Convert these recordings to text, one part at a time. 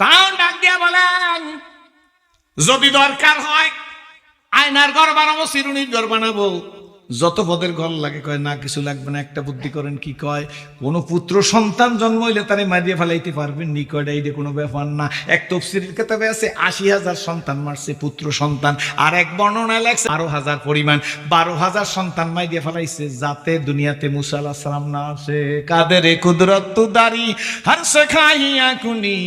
তাও ডাক দিয়া বলেন যদি দরকার হয় আয়নার ঘর বানাবো চিরুনির ঘর বানাবো। যত পদের ঘর লাগে কয়, না, কিছু লাগবে না, একটা বুদ্ধি করেন কি কয়, কোন পুত্র সন্তান জন্ম হইলে তারে মারিয়ে ফেলাইতে পারবেন নি কয় এটা কোনো ব্যাপার না। এক তফসিলের কেতাবে আছে, আশি হাজার সন্তান মারছে, পুত্র সন্তান, আর এক বর্ণনা লাগছে বারো হাজার পরিমাণ, বারো হাজার সন্তান মারিয়ে ফেলাইছে, যাতে দুনিয়াতে মুসা আলাহ সালাম না আসে। কাদের কুদরত দারি হার খাইয়া কুনি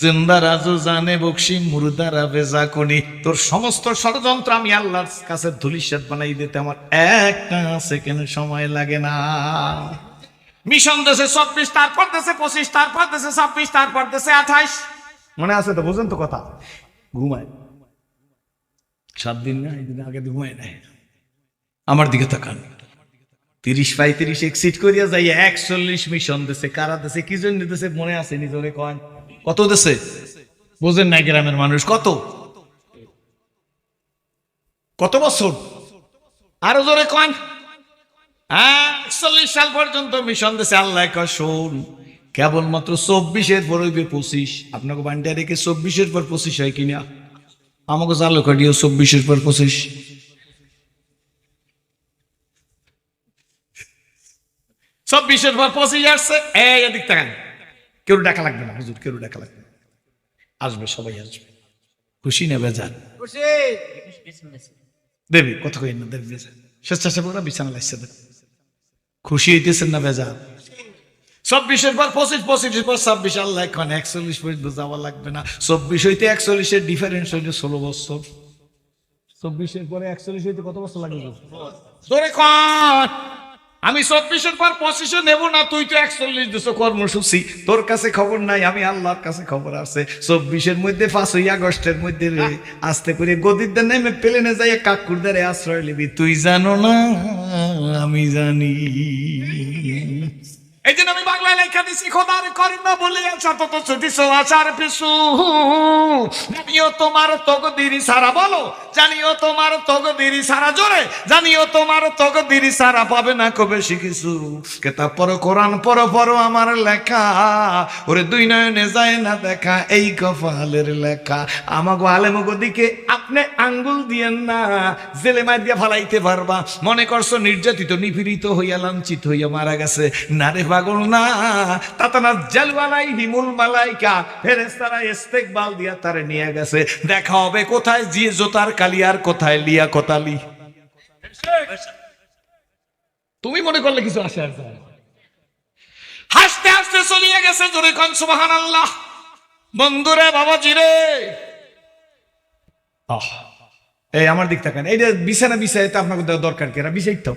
জিন্দারা জানে বকশি, মুরদারা বেজা কুনি তোর সমস্ত ষড়যন্ত্র আমি আল্লাহর কাছে ধুলিশ্বাদ বানাই দিতে আমার একটা সেকেন্ড সময় লাগে না। মিশন দেশে চব্বিশ তারপর দেশে পঁচিশ তারপর দেশে ছাব্বিশ তারপর দেশে আঠাইশ। মনে আছে তো বুঝেন তো কথা। ঘুমায়। সাত দিন না এই দিন আগে ঘুমায় নাই। আমার দিকে তাকান। তিরিশ পঁয়ত্রিশ এক্সিট করিয়া যাই একচল্লিশ মিশন দেশে কারা দেশে কি জন্য দেশে মনে আছে নিজরে কয় কত দেশে? বোঝেন নাই গ্রামের মানুষ কত? কত বছর? আরও জোরে কন। একচল্লিশ সাল পর্যন্ত মিশন দেশে আল্লাহ কয়, শোন, কেবলমাত্র চব্বিশের পর হইবে পঁচিশ। আপনাকে বান্ডিয়া রেখে চব্বিশের পর পঁচিশ হয় কিনা? আমাকে চালু কাটিও চব্বিশের পর পঁচিশ। চব্বিশের পর পঁচিশ আসছে। এদিক তাকান। কেউ ডাকা লাগবে না, হুজুর, কেউ ডাকা লাগবে আসবে, সবাই আসবে। খুশি নেবে যান দেবী। কথা কই না দেবী স্বেচ্ছাসেবকরা বিছানা লাগছে দেবে খুশি হইতেছেন না বেজান চব্বিশের পর পঁচিশ পঁচিশের পর ছাব্বিশ আল্লাহ এখন একচল্লিশ পর্যন্ত যাওয়া লাগবে না। চব্বিশ হইতে একচল্লিশের ডিফারেন্স হইতে ষোলো বছর। চব্বিশের পরে একচল্লিশ হইতে কত বছর লাগবে? আমি চব্বিশের পর পঁচিশে নেব না, তুই তো একচল্লিশ দুশো কর্মসূচি। তোর কাছে খবর নাই, আমি আল্লাহর কাছে খবর আছে। চব্বিশের মধ্যে পাঁচই আগস্টের মধ্যে রে, আস্তে করে গদিরদের নেমে প্লেনে যাই কাকুরদারে আশ্রয় লিবি তুই জানো না, আমি জানি। এই জন্য আমি বাংলায় লেখা দিছি, খোদার পিছু। জানিও তোমার তকদিরি সারা, বলো, জানিও তোমার সারা, জোরে, জানিও তোমার সারা, পাবে না কবে শিখিছু কেতা পর কোরআন পর পর আমার লেখা। ওরে দুই নয়নে যায় না দেখা, এই কপালের লেখা। আমাগো আলেমগো দিকে আপনি আঙ্গুল দিয়েন না, জেলে মার দিয়ে ফালাইতে পারবা। মনে করছ নির্যাতিত, নিপীড়িত হইয়া লাঞ্ছিত হইয়া মারা গেছে। না রে পাগল, না। তাতানা জালওয়ালাই, হিমুল মালাইকা ফেরেস্তারা ইস্তেকবাল দিয়া তারে নিয়ে গেছে। দেখা হবে কোথায়, জিয়ে জোতার কালি আর কোথায়, লিয়া কোতালি। তুমি মনে করলে কিছু আসে আর হাসতে হাসতে চলিয়ে গেছে জোরে কন সুবাহান আল্লাহ বন্ধুরে, বাবাজি রে। এই আমার দিক তাকান। এই যে বিছানা বিছাই তো আপনাকে দরকার কি? এরা বিছাই তো।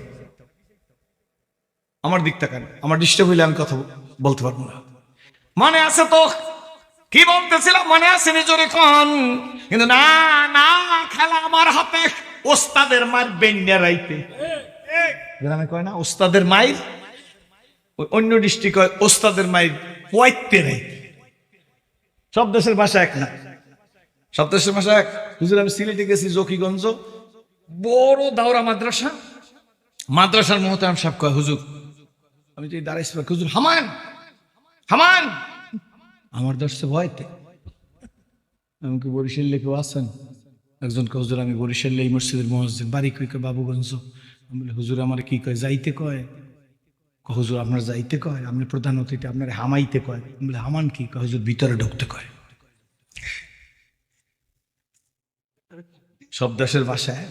আমার দিক তাকান। আমার ডিস্টার্ব হইলে আমি কথা বলতে পারব না। মানে আছে তো? কি বলতেছিলাম? মনে আছে নিজরে কন কিন্তু না না, খেলা আমার হাতে। ওস্তাদের মার বেন্যা রাইতে। গ্রামে কয় না? ওস্তাদের ওই অন্য ডিস্ট্রিক্ট ওস্তাদের মাইর পয়তে রাইতে। সব দেশের ভাষা এক না। দেশের ভাষা এক। হুজুর আমি সিলেটে গেছি জকিগঞ্জ। বড় দাওরা মাদ্রাসা। মাদ্রাসার মোহতারাম সাহেব কয় হুজুর আমি তো দাঁড়াইছি হুজুর হামান হামান! আমার দর্শে ভয়তে। আমি কি বরিশাল লেখেও আছেন? একজন হুজুর আমি বরিশাল এই মসজিদের মসজিদ বাড়ি কই কয় বাবুগঞ্জ? আমি বলি হুজুর আমার কি কয় যাইতে কয়? ক হুজুর আপনার যাইতে কয় আপনি প্রধান অতিথি আপনার হামাইতে কয়। আমি বলি হামান কি? কয় হুজুর ভিতরে ঢুকতে কয়। সব দেশের ভাষায়।